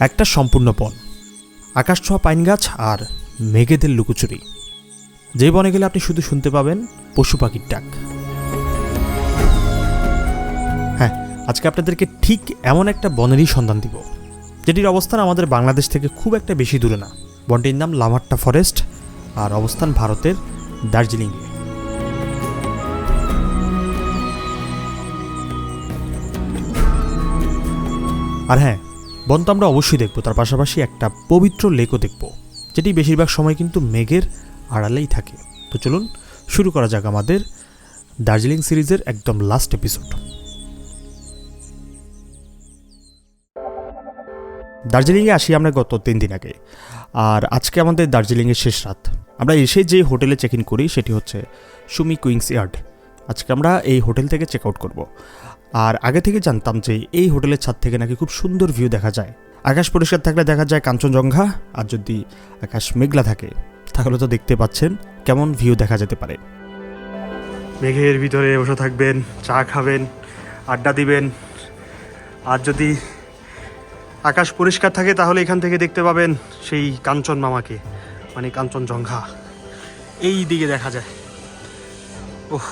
একটা সম্পূর্ণ বন। আকাশ ছোঁয়া পাইন গাছ আর মেঘেদের লুকোচুরি। যে বনে গেলে আপনি শুধু শুনতে পাবেন পশু পাখির ডাক। হ্যাঁ আজকে আপনাদেরকে ঠিক এমন একটা বনেরই সন্ধান দিব, যেটির অবস্থান আমাদের বাংলাদেশ থেকে খুব একটা বেশি দূরে না। বনটির নাম লামাট্টা ফরেস্ট আর অবস্থান ভারতের দার্জিলিংয়ে। আর হ্যাঁ বন তো আমরা অবশ্যই দেখব। তার পাশাপাশি একটা পবিত্র লেকও দেখব। যেটি বেশিরভাগ সময় কিন্তু মেঘের আড়ালেই থাকে। তো চলুন, শুরু করা যাক আমাদের দার্জিলিং সিরিজের একদম লাস্ট এপিসোড দার্জিলিংয়ে আসি আমরা গত তিন দিন আগে। আর আজকে আমাদের দার্জিলিংয়ের শেষ রাত। আমরা এসে যে হোটেলে চেক ইন করি, সেটি হচ্ছে সুমি কুইংস ইয়ার্ড। আজকে আমরা এই হোটেল থেকে চেক আউট করব। আর আগে থেকে জানতাম যে এই হোটেলের ছাদ থেকে নাকি খুব সুন্দর ভিউ দেখা যায়। আকাশ পরিষ্কার থাকলে দেখা যায় কাঞ্চনজঙ্ঘা, আর যদি আকাশ মেঘলা থাকে, তাহলে তো দেখতে পাচ্ছেন কেমন ভিউ দেখা যেতে পারে। মেঘের ভিতরে বসে থাকবেন, চা খাবেন, আড্ডা দিবেন। আর যদি আকাশ পরিষ্কার থাকে, তাহলে এখান থেকে দেখতে পাবেন সেই কাঞ্চন মামাকে মানে কাঞ্চনজঙ্ঘা। এই দিকে দেখা যায়। ওহ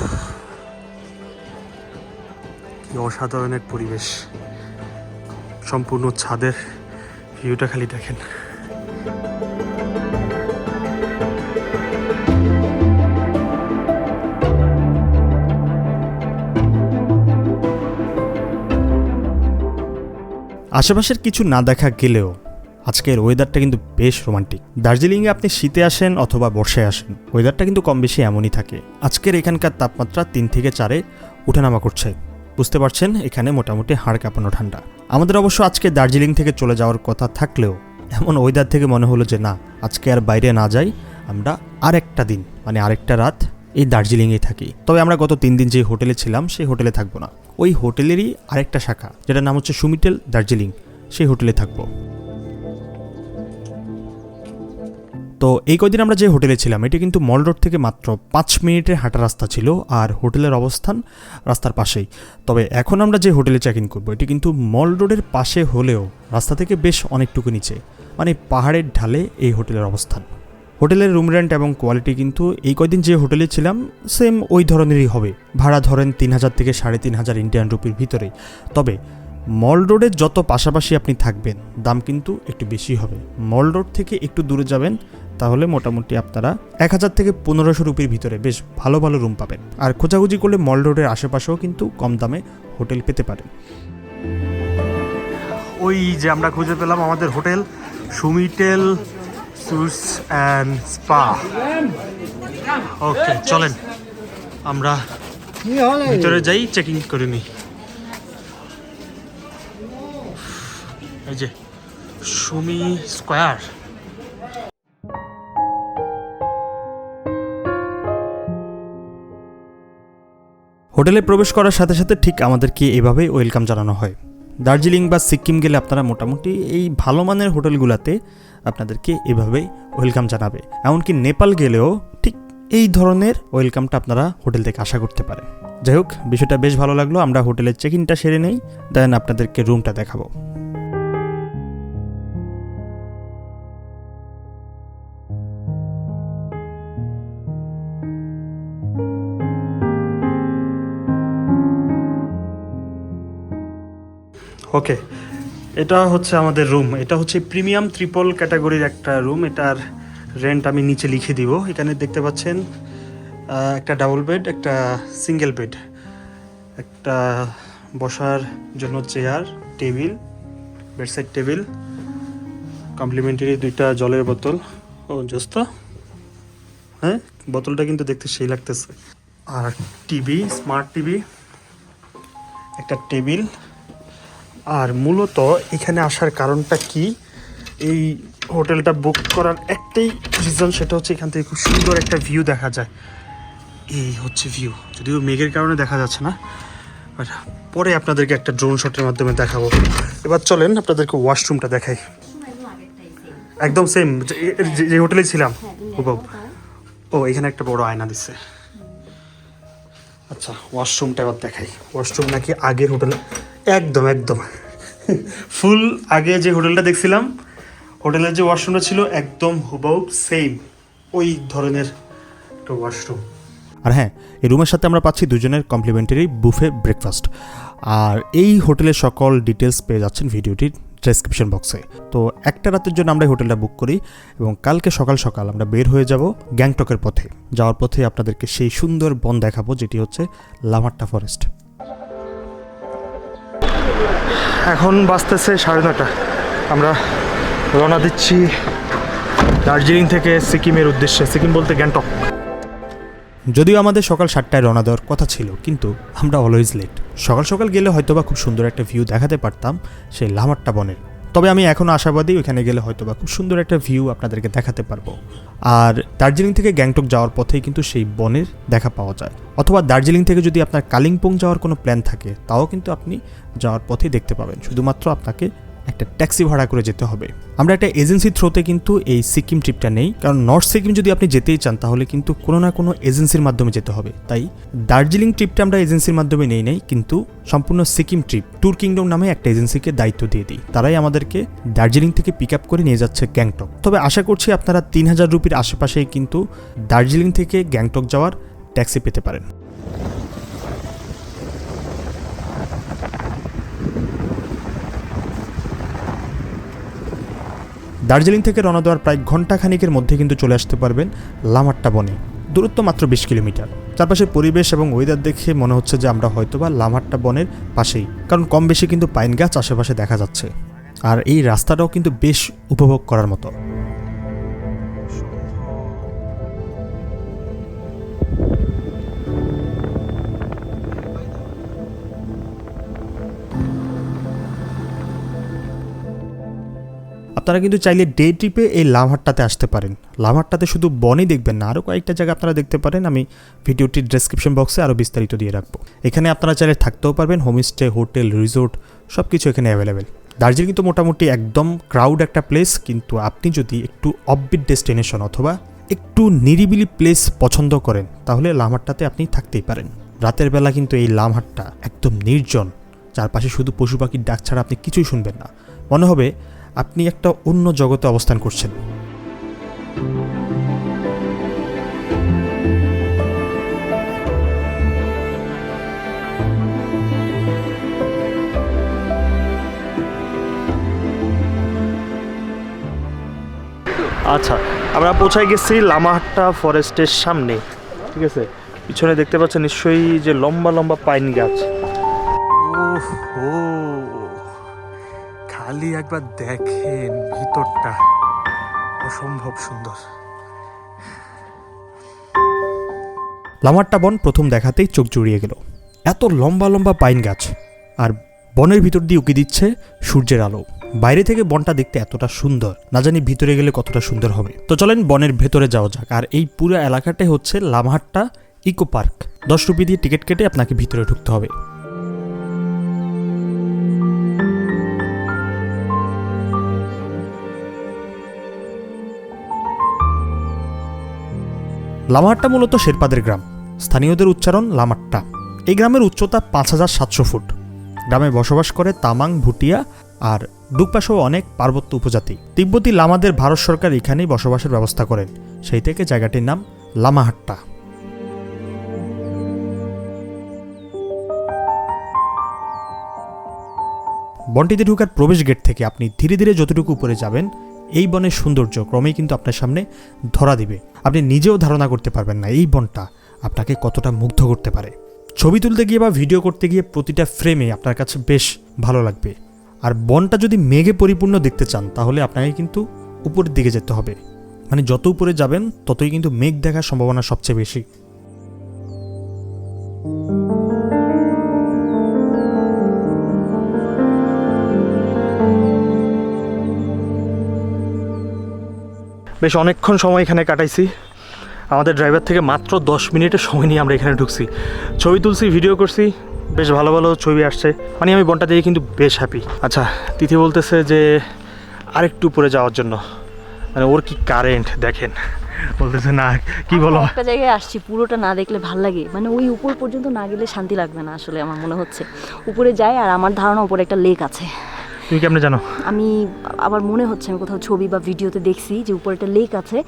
কি অসাধারণ এক পরিবেশ, সম্পূর্ণ ছাদের ভিউটা খালি দেখেন। আশেপাশের কিছু না দেখা গেলেও আজকের ওয়েদারটা কিন্তু বেশ রোমান্টিক দার্জিলিংয়ে আপনি শীতে আসেন অথবা বর্ষায় আসেন ওয়েদারটা কিন্তু কম বেশি এমনই থাকে। আজকের এখানকার তাপমাত্রা তিন থেকে চারে উঠানামা করছে। বুঝতে পারছেন, এখানে মোটামুটি হাড় কাঁপানো ঠান্ডা। আমাদের অবশ্য আজকে দার্জিলিং থেকে চলে যাওয়ার কথা থাকলেও এমন ওয়েদার থেকে মনে হলো যে না, আজকে আর বাইরে না যাই, আমরা আরেকটা দিন মানে আরেকটা রাত এই দার্জিলিংয়ে থাকি। তবে আমরা গত তিন দিন যে হোটেলে ছিলাম, সেই হোটেলে থাকব না। ওই হোটেলেরই আরেকটা শাখা, যেটার নাম হচ্ছে সুমিটেল দার্জিলিং, সেই হোটেলে থাকব। তো এই কদিন আমরা যে হোটেলে ছিলাম, এটি কিন্তু মল রোড থেকে মাত্র পাঁচ মিনিটের হাঁটা রাস্তা ছিল আর হোটেলের অবস্থান রাস্তার পাশেই। তবে এখন আমরা যে হোটেলে চেক ইন করব, এটি কিন্তু মল রোডের পাশে হলেও রাস্তা থেকে বেশ অনেকটুকু নিচে মানে পাহাড়ের ঢালে এই হোটেলের অবস্থান। হোটেলের রুম রেন্ট এবং কোয়ালিটি কিন্তু এই কয়দিন যে হোটেলে ছিলাম সেম ওই ধরনেরই হবে, ভাড়া ধরেন তিন হাজার থেকে সাড়ে তিন হাজার ইন্ডিয়ান রুপির ভিতরেই তবে মল রোডের যত পাশাপাশি আপনি থাকবেন, দাম কিন্তু একটু বেশি হবে। মল রোড থেকে একটু দূরে যাবেন তাহলে মোটামুটি আপনারা এক হাজার থেকে পনেরোশো রুপির ভিতরে বেশ ভালো ভালো রুম পাবেন। আর খোঁজাখুঁজি করলে মল রোডের আশেপাশেও কিন্তু কম দামে হোটেল পেতে পারেন। ওই যে আমরা খুঁজে পেলাম আমাদের হোটেল, সুমিটেল সুস অ্যান্ড স্পা। ওকে, চলেন। আমরা ভিতরে যাই চেকিং করে নিই। এই যে, সুমি স্কোয়ার। হোটেলে প্রবেশ করার সাথে সাথে ঠিক আমাদেরকে এভাবেই ওয়েলকাম জানানো হয়। দার্জিলিং বা সিকিম গেলে আপনারা মোটামুটি এই ভালো মানের হোটেলগুলোতে আপনাদেরকে এভাবেই ওয়েলকাম জানাবে। এমনকি নেপাল গেলেও ঠিক এই ধরনের ওয়েলকামটা আপনারা হোটেল থেকে আশা করতে পারেন। যাই হোক, বিষয়টা বেশ ভালো লাগল। আমরা হোটেলের চেক ইনটা সেরে নেই। দেন আপনাদেরকে রুমটা দেখাবো। ওকে এটা হচ্ছে আমাদের রুম এটা হচ্ছে প্রিমিয়াম ট্রিপল ক্যাটাগরির একটা রুম এটার রেন্ট আমি নিচে লিখে দিব। এখানে দেখতে পাচ্ছেন একটা ডাবল বেড একটা সিঙ্গেল বেড একটা বসার জন্য chair table bedside table complimentary দুইটা জলের বোতল। ও জস্তা হ্যাঁ বোতলটা কিন্তু দেখতে সেই লাগতেছে। আর টিভি স্মার্ট টিভি একটা টেবিল আর মূলত এখানে আসার কারণটা কি? এই হোটেলটা বুক করার একটাই রিজন সেটা হচ্ছে এখান থেকে খুব সুন্দর একটা ভিউ দেখা যায়। এই হচ্ছে ভিউ যদিও মেঘের কারণে দেখা যাচ্ছে না পরে আপনাদেরকে একটা ড্রোন শটের মাধ্যমে দেখাবো। এবার চলেন আপনাদেরকে ওয়াশরুমটা দেখাই। একদম সেম যে হোটেলে ছিলাম। ও এখানে একটা বড় আয়না দিচ্ছে আচ্ছা ওয়াশরুমটা এবার দেখাই। ওয়াশরুম নাকি আগের হোটেলে একদম একদম। ফুল আগে যে হোটেলটা দেখছিলাম, হোটেলের যে ওয়াশরুমটা ছিল একদম হুবাউ সেম ওই ধরনের একটা ওয়াশরুম আর হ্যাঁ এই রুমের সাথে আমরা পাচ্ছি দুজনের কমপ্লিমেন্টারি বুফে ব্রেকফাস্ট আর এই হোটেলের সকল ডিটেলস পেয়ে যাচ্ছেন ভিডিওটির ডেসক্রিপশন বক্সে তো একটা রাতের জন্য আমরা হোটেলটা বুক করি এবং কালকে সকাল সকাল আমরা বের হয়ে যাব গ্যাংটকের পথে। যাওয়ার পথে আপনাদেরকে সেই সুন্দর বন দেখাবো, যেটি হচ্ছে লামাট্টা ফরেস্ট এখন বাঁচতেছে সাড়ে নটা আমরা রওনা দিচ্ছি দার্জিলিং থেকে সিকিমের উদ্দেশ্যে। সিকিম বলতে গ্যাংটক। যদিও আমাদের সকাল সাতটায় রওনা দেওয়ার কথা ছিল, কিন্তু আমরা অলওয়েজ লেট সকাল সকাল গেলে হয়তোবা খুব সুন্দর একটা ভিউ দেখাতে পারতাম সেই লামাট্টা বনের। তবে আমি এখনও আশাবাদী ওইখানে গেলে হয়তো বা খুব সুন্দর একটা ভিউ আপনাদেরকে দেখাতে পারব। আর দার্জিলিং থেকে গ্যাংটক যাওয়ার পথেই কিন্তু সেই বনের দেখা পাওয়া যায়। অথবা দার্জিলিং থেকে যদি আপনার কালিম্পং যাওয়ার কোনো প্ল্যান থাকে, তাও কিন্তু আপনি যাওয়ার পথেই দেখতে পাবেন। শুধুমাত্র আপনাকে একটা ট্যাক্সি ভাড়া করে যেতে হবে। আমরা একটা এজেন্সি থ্রোতে কিন্তু এই সিকিম ট্রিপটা নেই, কারণ নর্থ সিকিম যদি আপনি যেতেই চান, তাহলে কিন্তু কোনো না কোনো এজেন্সির মাধ্যমে যেতে হবে। তাই দার্জিলিং ট্রিপটা আমরা এজেন্সির মাধ্যমে নেই নাই, কিন্তু সম্পূর্ণ সিকিম ট্রিপ ট্যুর কিংডম নামে একটা এজেন্সিকে দায়িত্ব দিয়ে দিই। তারাই আমাদেরকে দার্জিলিং থেকে পিক আপ করে নিয়ে যাচ্ছে গ্যাংটক। তবে আশা করছি আপনারা তিন হাজার রুপির আশেপাশেই কিন্তু দার্জিলিং থেকে গ্যাংটক যাওয়ার ট্যাক্সি পেতে পারেন। দার্জিলিং থেকে রওনা দেওয়ার প্রায় ঘণ্টা খানিকের মধ্যে কিন্তু চলে আসতে পারবেন লামাট্টা বনে। দূরত্ব মাত্র বিশ কিলোমিটার। চারপাশের পরিবেশ এবং ওয়েদার দেখে মনে হচ্ছে যে আমরা হয়তো বা লামাট্টা বনের পাশেই। কারণ কম বেশি কিন্তু পাইন গাছ আশেপাশে দেখা যাচ্ছে। আর এই রাস্তাটাও কিন্তু বেশ উপভোগ করার মতো। আপনারা কিন্তু চাইলে ডে ট্রিপে এই লামহাট্টাতে আসতে পারেন। লামহাট্টাতে শুধু বনই দেখবেন না আরও কয়েকটা জায়গা আপনারা দেখতে পারেন। আমি ভিডিওটির ডেসক্রিপশন বক্সে আরও বিস্তারিত দিয়ে রাখব। এখানে আপনারা চাইলে থাকতেও পারবেন হোমস্টে হোটেল রিসোর্ট সব কিছু এখানে অ্যাভেলেবেল দার্জিলিং তো মোটামুটি একদম ক্রাউড একটা প্লেস কিন্তু আপনি যদি একটু অফবিট ডেস্টিনেশন অথবা একটু নিরিবিলি প্লেস পছন্দ করেন, তাহলে লামহাট্টাতে আপনি থাকতেই পারেন। রাতের বেলা কিন্তু এই লামহাট্টা একদম নির্জন। চারপাশে শুধু পশু পাখির ডাক ছাড়া আপনি কিছুই শুনবেন না। মনে হবে আপনি একটা অন্য জগতে অবস্থান করছেন। আচ্ছা আমরা পৌঁছায় গেছি লামাহাট্টা ফরেস্টের সামনে, ঠিক আছে? পিছনে দেখতে পাচ্ছেন নিশ্চয়ই যে লম্বা লম্বা পাইন গাছ। খালি একবার দেখেন ভিতরটা। অসম্ভব সুন্দর। লামারটা বন প্রথম দেখাতেই চোখ জুড়িয়ে গেল। এত লম্বা লম্বা পাইন গাছ। আর বনের ভিতর দিয়ে উকি দিচ্ছে সূর্যের আলো। বাইরে থেকে বনটা দেখতে এতটা সুন্দর, না জানি ভিতরে গেলে কতটা সুন্দর হবে। তো চলেন বনের ভেতরে যাওয়া যাক। আর এই পুরো এলাকাটাই হচ্ছে লামাহাট্টা ইকো পার্ক। দশ রুপি দিয়ে টিকিট কেটে আপনাকে ভিতরে ঢুকতে হবে। লামাহাট্টা মূলত শেরপাদের গ্রাম। স্থানীয়দের উচ্চারণ লামাট্টা এই গ্রামের উচ্চতা পাঁচ হাজার সাতশো ফুট। গ্রামে বসবাস করে তামাং, ভুটিয়া আর ডুকপাসহ অনেক পার্বত্য উপজাতি। তিব্বতী লামাদের ভারত সরকার এখানেই বসবাসের ব্যবস্থা করেন। সেই থেকে জায়গাটির নাম লামাহাট্টা। বনটিতে ঢুকার প্রবেশ গেট থেকে আপনি ধীরে ধীরে যতটুকু উপরে যাবেন এই বনের সৌন্দর্য ক্রমেই কিন্তু আপনার সামনে ধরা দিবে। আপনি নিজেও ধারণা করতে পারবেন না এই বনটা আপনাকে কতটা মুগ্ধ করতে পারে। ছবি তুলতে গিয়ে বা ভিডিও করতে গিয়ে প্রতিটা ফ্রেমে আপনার কাছে বেশ ভালো লাগবে। আর বনটা যদি মেঘে পরিপূর্ণ দেখতে চান, তাহলে আপনাকে কিন্তু উপরের দিকে যেতে হবে। মানে যত উপরে যাবেন, ততই কিন্তু মেঘ দেখার সম্ভাবনা সবচেয়ে বেশি। বেশ অনেকক্ষণ সময় এখানে কাটাইছি। আমাদের ড্রাইভার থেকে মাত্র দশ মিনিটের সময় নিয়ে আমরা এখানে ঢুকছি। ছবি তুলছি ভিডিও করছি, বেশ ভালো ভালো ছবি আসছে। মানে আমি বনটা দিয়ে কিন্তু বেশ হ্যাপি আচ্ছা তিথি বলতেছে যে আরেকটু উপরে যাওয়ার জন্য। মানে ওর কি কারেন্ট দেখেন? বলতেছে, না, কি বলো? একটা জায়গায় আসছি, পুরোটা না দেখলে ভালো লাগে। মানে ওই উপর পর্যন্ত না গেলে শান্তি লাগবে না আসলে আমার মনে হচ্ছে। উপরে যাই আর আমার ধারণা উপরে একটা লেক আছে। তুমি কেমনে জানো? আমি আবার মনে হচ্ছে আমি কোথাও ছবি বা ভিডিওতে দেখছি যে উপরে একটা লেক আছে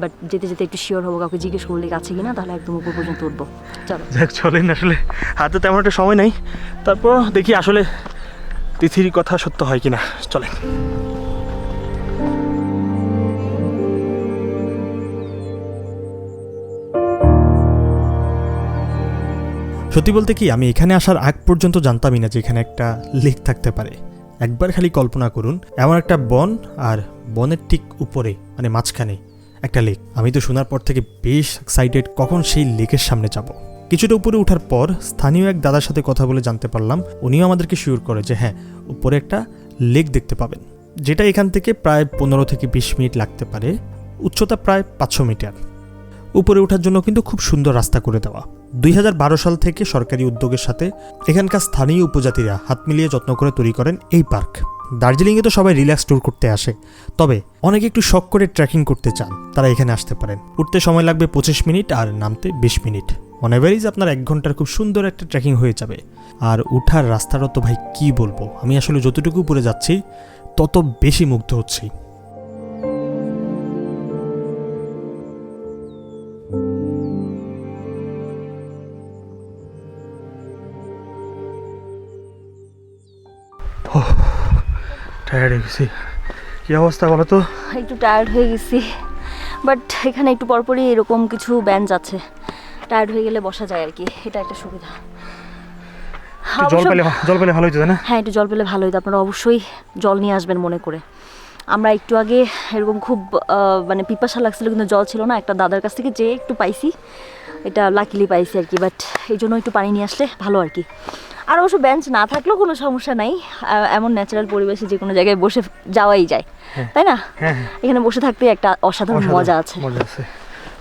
বাট যেতে যেতে একটু শিওর হব কাউকে জিজ্ঞেস করব লেক আছে কিনা তাহলে একদম উপর পর্যন্ত উঠবো। চলো। যাক চলেন আসলে। হাতে তেমন একটা সময় নাই। তারপর দেখি আসলে তিথির কথা সত্য হয় কিনা। চলেন। সত্যি বলতে কি আমি এখানে আসার আগ পর্যন্ত জানতামই না যে এখানে একটা লেক থাকতে পারে। একবার খালি কল্পনা করুন, এমন একটা বন আর বনের ঠিক উপরে মানে মাঝখানে, একটা লেক আমি তো শোনার পর থেকে বেশ এক্সাইটেড কখন সেই লেকের সামনে যাব। কিছুটা উপরে ওঠার পর স্থানীয় এক দাদার সাথে কথা বলে জানতে পারলাম, উনিও আমাদেরকে শিওর করে যে হ্যাঁ উপরে একটা লেক দেখতে পাবেন, যেটা এখান থেকে প্রায় পনেরো থেকে বিশ মিনিট লাগতে পারে, উচ্চতা প্রায় পাঁচশো মিটার। উপরে ওঠার জন্য কিন্তু খুব সুন্দর রাস্তা করে দেওয়া। দুই হাজার বারো সাল থেকে সরকারি উদ্যোগের সাথে এখানকার স্থানীয় উপজাতিরা হাত মিলিয়ে যত্ন করে তৈরি করেন এই পার্ক। দার্জিলিংয়ে তো সবাই রিল্যাক্স ট্যুর করতে আসে। তবে অনেকে একটু শখ করে ট্রেকিং করতে চান, তারা এখানে আসতে পারেন। উঠতে সময় লাগবে পঁচিশ মিনিট আর নামতে বিশ মিনিট। অন অ্যাভারেজ আপনার এক ঘণ্টার খুব সুন্দর একটা ট্রেকিং হয়ে যাবে। আর উঠার রাস্তাটা তো ভাই কি বলব? আমি আসলে যতটুকু উপরে যাচ্ছি, তত বেশি মুগ্ধ হচ্ছি। টায়ার্ড হয়ে গেছি কী অবস্থা বলো তো? একটু টায়ার্ড হয়ে গেছি বাট এখানে একটু পরপরই এরকম কিছু বেঞ্চ আছে। টায়ার্ড হয়ে গেলে বসা যায় আর কি এটা একটা সুবিধা। জল পেলে জল পেলে ভালো হতো না? হ্যাঁ একটু জল পেলে ভালো হতো আপনারা অবশ্যই জল নিয়ে আসবেন মনে করে। আমরা একটু আগে এরকম খুব মানে পিপাসা লাগছিল কিন্তু জল ছিল না একটা দাদার কাছ থেকে যে একটু পাইছি এটা লাকিলি পাইছি আর কি বাট এই জন্য একটু পানি নিয়ে আসলে ভালো আর কি। আর অবশ্য বেঞ্চ না থাকলেও কোনো সমস্যা নাই। এমন ন্যাচারাল পরিবেশে যে কোনো জায়গায় বসে যাওয়াই যায়। তাই না? হ্যাঁ হ্যাঁ। এখানে বসে থাকতে একটা অসাধারণ অসাধারণ মজা আছে।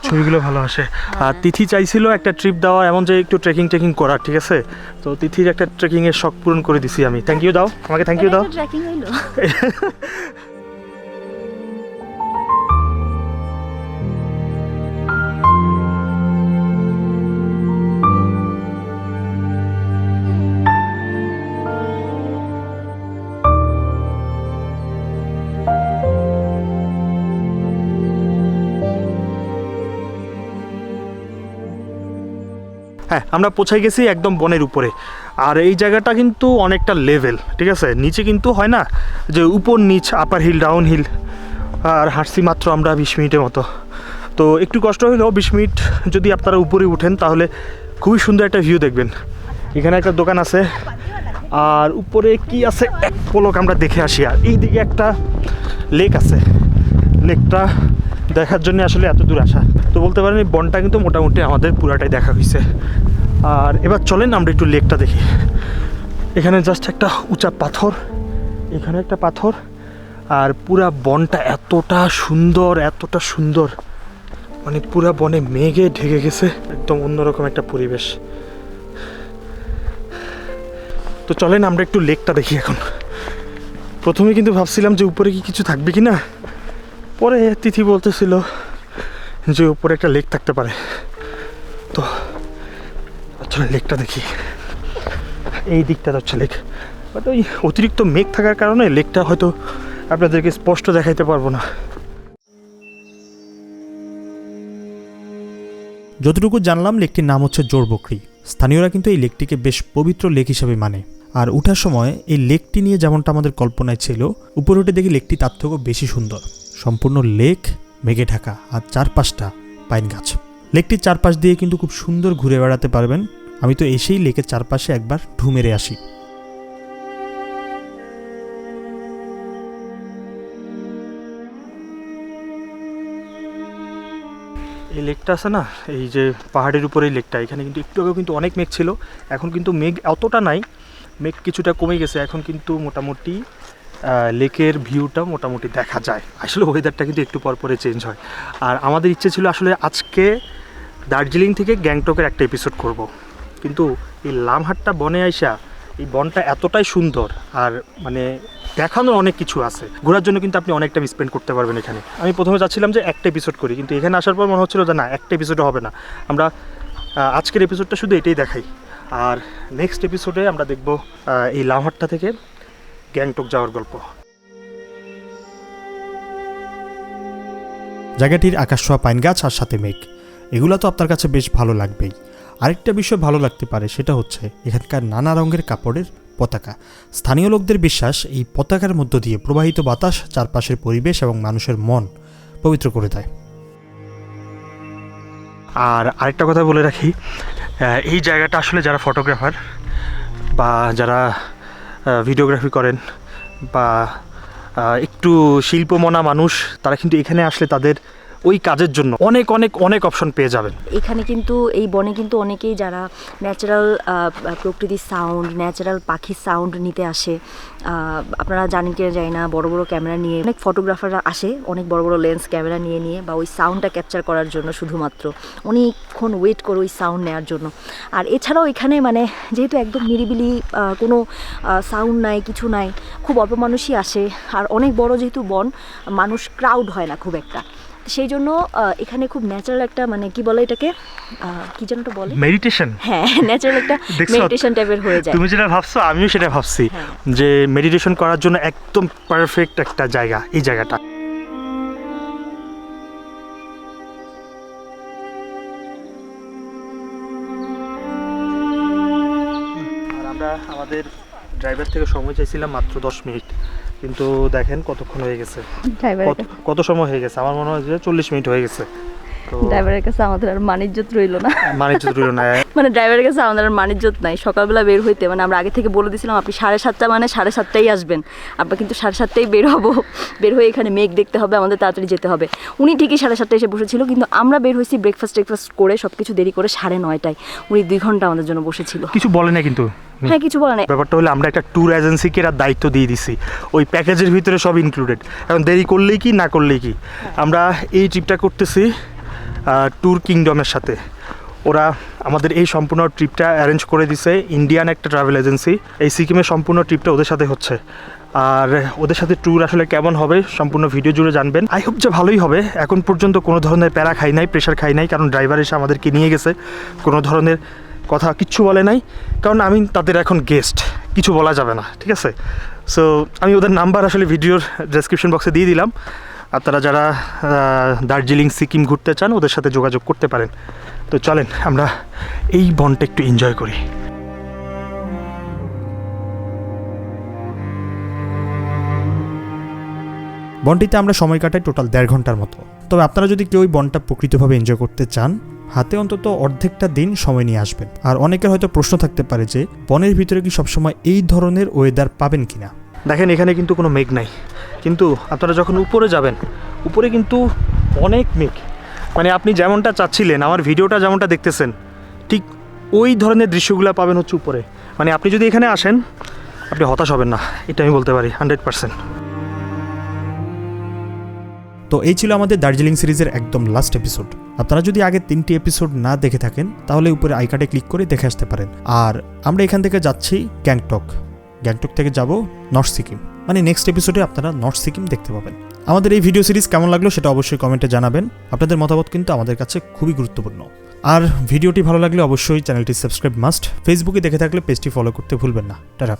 ছবিগুলো ভালো আসে। আর তিথি চাইছিল একটা ট্রিপ দেওয়া এমন যে একটু ট্রেকিং ট্রেকিং করা ঠিক আছে? তো তিথির একটা ট্রেকিং এর শখ পূরণ করে দিছি আমি। থ্যাংক ইউ দাও। আমাকে থ্যাংক ইউ দাও। ট্রেকিং হইল। হ্যাঁ আমরা পৌঁছাই গেছি একদম বনের উপরে। আর এই জায়গাটা কিন্তু অনেকটা লেভেল ঠিক আছে? নিচে কিন্তু হয় না? যে উপর নিচ আপার হিল ডাউন হিল আর হাঁটছি মাত্র আমরা বিশ মিনিটের মতো। তো একটু কষ্ট হলেও বিশ মিনিট যদি আপনারা উপরে উঠেন, তাহলে খুবই সুন্দর একটা ভিউ দেখবেন। এখানে একটা দোকান আছে, আর উপরে কি আছে এক পলক আমরা দেখে আসি। আর এইদিকে একটা লেক আছে। লেকটা দেখার জন্য আসলে এত দূর আসা। তো বলতে পারেন এই বনটা কিন্তু মোটামুটি আমাদের পুরাটাই দেখা হয়েছে। আর এবার চলেন আমরা একটু লেকটা দেখি। এখানে জাস্ট একটা উঁচা পাথর, এখানে একটা পাথর, আর পুরা বনটা এতটা সুন্দর এতটা সুন্দর। মানে পুরা বনে মেঘে ঢেকে গেছে, একদম অন্যরকম একটা পরিবেশ। তো চলেন আমরা একটু লেকটা দেখি এখন। প্রথমে কিন্তু ভাবছিলাম যে উপরে কি কিছু থাকবে কি না পরে তিথি বলতেছিল যে উপরে একটা লেক থাকতে পারে। তো চলে লেকটা দেখি। এই দিকটা হচ্ছে লেক বাট ওই অতিরিক্ত মেঘ থাকার কারণে লেকটা হয়তো আপনাদেরকে স্পষ্ট দেখাইতে পারব না। যতটুকু জানলাম লেকটির নাম হচ্ছে জোরবকরি। স্থানীয়রা কিন্তু এই লেকটিকে বেশ পবিত্র লেক হিসেবে মানে। আর ওঠার সময় এই লেকটি নিয়ে যেমনটা আমাদের কল্পনায় ছিল, উপরে উঠে দেখি লেকটি তার থেকেও বেশি সুন্দর। সম্পূর্ণ লেক, মেঘে ঢাকা আর চারপাশটা পাইন গাছ। লেকটির চারপাশ দিয়ে কিন্তু খুব সুন্দর ঘুরে বেড়াতে পারবেন। আমি তো এসেই লেকের চারপাশে একবার ঢু মেরে আসি। এই লেকটা আছে না, এই যে পাহাড়ের উপরে এই লেকটা। এখানে কিন্তু একটু আগেও কিন্তু অনেক মেঘ ছিল, এখন কিন্তু মেঘ অতটা নাই, মেঘ কিছুটা কমে গেছে, এখন কিন্তু মোটামুটি লেকের ভিউটা মোটামুটি দেখা যায়। আসলে ওয়েদারটা কিন্তু একটু পর পরে চেঞ্জ হয়। আর আমাদের ইচ্ছে ছিল আসলে আজকে দার্জিলিং থেকে গ্যাংটকের একটা এপিসোড করব। কিন্তু এই লামহাটটা বনে আইসা এই বনটা এতটাই সুন্দর আর মানে দেখানোর অনেক কিছু আছে। ঘোরার জন্য কিন্তু আপনি অনেকটা স্পেন্ড করতে পারবেন এখানে। আমি প্রথমে চাচ্ছিলাম যে একটা এপিসোড করি, কিন্তু এখানে আসার পর মনে হচ্ছিল যে না, একটা এপিসোডও হবে না। আমরা আজকের এপিসোডটা শুধু এটাই দেখাই। আর নেক্সট এপিসোডে আমরা দেখব এই লামহাট্টা থেকে গ্যাংটক যাওয়ার গল্প। জায়গাটির আকাশ ছোঁয়া পাইন গাছ আর সাথে মেঘ। এগুলো তো আপনার কাছে বেশ ভালো লাগবেই। আরেকটা বিষয় ভালো লাগতে পারে সেটা হচ্ছে এখানকার নানা রঙের কাপড়ের পতাকা। স্থানীয় লোকদের বিশ্বাস এই পতাকার মধ্য দিয়ে প্রবাহিত বাতাস চারপাশের পরিবেশ এবং মানুষের মন পবিত্র করে দেয়। আর আরেকটা কথা বলে রাখি এই জায়গাটা আসলে যারা ফটোগ্রাফার বা যারা ভিডিওগ্রাফি করেন বা একটু শিল্পমনা মানুষ তারা কিন্তু এখানে আসলে তাদের ওই কাজের জন্য অনেক অনেক অনেক অপশন পেয়ে যাবেন। এখানে কিন্তু, এই বনে কিন্তু অনেকেই যারা ন্যাচারাল প্রকৃতির সাউন্ড ন্যাচারাল পাখির সাউন্ড নিতে আসে আপনারা জানেন কিনা যাই না, বড় বড় ক্যামেরা নিয়ে, অনেক ফটোগ্রাফাররা আসে, অনেক বড় বড় লেন্স ক্যামেরা নিয়ে নিয়ে বা ওই সাউন্ডটা ক্যাপচার করার জন্য শুধুমাত্র। অনেকক্ষণ ওয়েট করে ওই সাউন্ড নেওয়ার জন্য। আর এছাড়াও এখানে মানে যেহেতু একদম নিরিবিলি কোনো সাউন্ড নাই, কিছু নাই, খুব অল্প মানুষই আসে। আর অনেক বড় যেহেতু বন, মানুষ ক্রাউড হয় না খুব একটা। সেই জন্য আহ, এখানে খুব ন্যাচারাল একটা মানে কি বলে এটাকে কি যেন ওটা বলে? মেডিটেশন হ্যাঁ ন্যাচারাল একটা মেডিটেশন টাইপের হয়ে যায়। তুমি যেটা ভাবছ আমিও সেটা ভাবছি হ্যাঁ। যে মেডিটেশন করার জন্য একদম পারফেক্ট একটা জায়গা এই জায়গাটা। আমরা আমাদের ড্রাইভার থেকে সময় চাইছিলাম মাত্র দশ মিনিট। কিন্তু দেখেন কতক্ষণ হয়ে গেছে। কত সময় হয়ে গেছে? আমার মনে হয় যে চল্লিশ মিনিট হয়ে গেছে। ড্রাইভারের কাছে আমাদের আর মানিজ্যত রইল না। মানে রইল না। মানে ড্রাইভারের কাছে আমাদের আর মানিজ্যত নাই। সকালবেলা বের হইতে মানে আমরা আগে থেকে বলে দিয়েছিলাম আপনি সাড়ে সাতটা মানে সাড়ে সাতটাই আসবেন। আমরা কিন্তু সাড়ে সাতটাই বের হব। বের হয়ে এখানে মেঘ দেখতে হবে আমাদের তাড়াতাড়ি যেতে হবে। উনি ঠিকই সাড়ে সাতটায় এসে বসেছিল কিন্তু আমরা বের হয়েছি ব্রেকফাস্ট টেকফাস্ট করে সব কিছু দেরি করে সাড়ে নয়টায়। উনি দুই ঘণ্টা আমাদের জন্য বসেছিল। কিছু বলে না কিন্তু হ্যাঁ কিছু বলে নাই। ব্যাপারটা হলো আমরা একটা ট্যুর এজেন্সিকে এরা দায়িত্ব দিয়ে দিছি। ওই প্যাকেজের ভিতরে সব ইনক্লুডেড এখন দেরি করলেই কি না করলেই কি? আমরা এই ট্রিপটা করতেছি ট্যুর কিংডমের সাথে। ওরা আমাদের এই সম্পূর্ণ ট্রিপটা অ্যারেঞ্জ করে দিছে ইন্ডিয়ান একটা ট্রাভেল এজেন্সি এই সিকিমের সম্পূর্ণ ট্রিপটা ওদের সাথে হচ্ছে। আর ওদের সাথে ট্যুর আসলে কেমন হবে সম্পূর্ণ ভিডিও জুড়ে জানবেন। আই হোপ যে ভালোই হবে। এখন পর্যন্ত কোনো ধরনের প্যারা খাই নাই প্রেশার খাই নাই, কারণ ড্রাইভার এসে আমাদেরকে নিয়ে গেছে। কোনো ধরনের কথা কিচ্ছু বলে নাই। কারণ আমি তাদের এখন গেস্ট কিছু বলা যাবে না, ঠিক আছে? সো আমি ওদের নাম্বার আসলে ভিডিওর ডেসক্রিপশন বক্সে দিয়ে দিলাম। আপনারা যারা দার্জিলিং, সিকিম ঘুরতে চান, ওদের সাথে যোগাযোগ করতে পারেন। তো চলেন, আমরা এই বনটা একটু এনজয় করি। বনটিতে আমরা সময় কাটাই টোটাল দেড় ঘণ্টার মতো। তবে আপনারা যদি কেউ বনটা প্রকৃতভাবে এনজয় করতে চান, হাতে অন্তত অর্ধেকটা দিন সময় নিয়ে আসবেন। আর অনেকের হয়তো প্রশ্ন থাকতে পারে যে, বনের ভিতরে কি সবসময় এই ধরনের ওয়েদার পাবেন কিনা? দেখেন, এখানে কিন্তু কোনো মেঘ নাই। কিন্তু আপনারা যখন উপরে যাবেন, উপরে কিন্তু অনেক মেঘ। মানে আপনি যেমনটা চাচ্ছিলেন, আমার ভিডিওটা যেমনটা দেখতেছেন, ঠিক ওই ধরনের দৃশ্যগুলো পাবেন হচ্ছে উপরে। মানে আপনি যদি এখানে আসেন, আপনি হতাশ হবেন না। এটা আমি বলতে পারি, হান্ড্রেড পার্সেন্ট। তো এই ছিল আমাদের দার্জিলিং সিরিজের একদম লাস্ট এপিসোড আপনারা যদি আগে তিনটি এপিসোড না দেখে থাকেন, তাহলে উপরে আইকার্ডে ক্লিক করে দেখে আসতে পারেন। আর আমরা এখান থেকে যাচ্ছি গ্যাংটক গ্যাংটক থেকে যাব নর্থ সিকিম। মানে নেক্সট এপিসোডে আপনারা নর্থ সিকিম দেখতে পাবেন। আমাদের এই ভিডিও সিরিজ কেমন লাগল সেটা অবশ্যই কমেন্টে জানাবেন। আপনাদের মতামত কিন্তু আমাদের কাছে খুবই গুরুত্বপূর্ণ। আর ভিডিওটি ভালো লাগলে অবশ্যই চ্যানেলটি সাবস্ক্রাইব মাস্ট ফেসবুকে দেখে থাকলে পেজটি ফলো করতে ভুলবেন না। টাটা।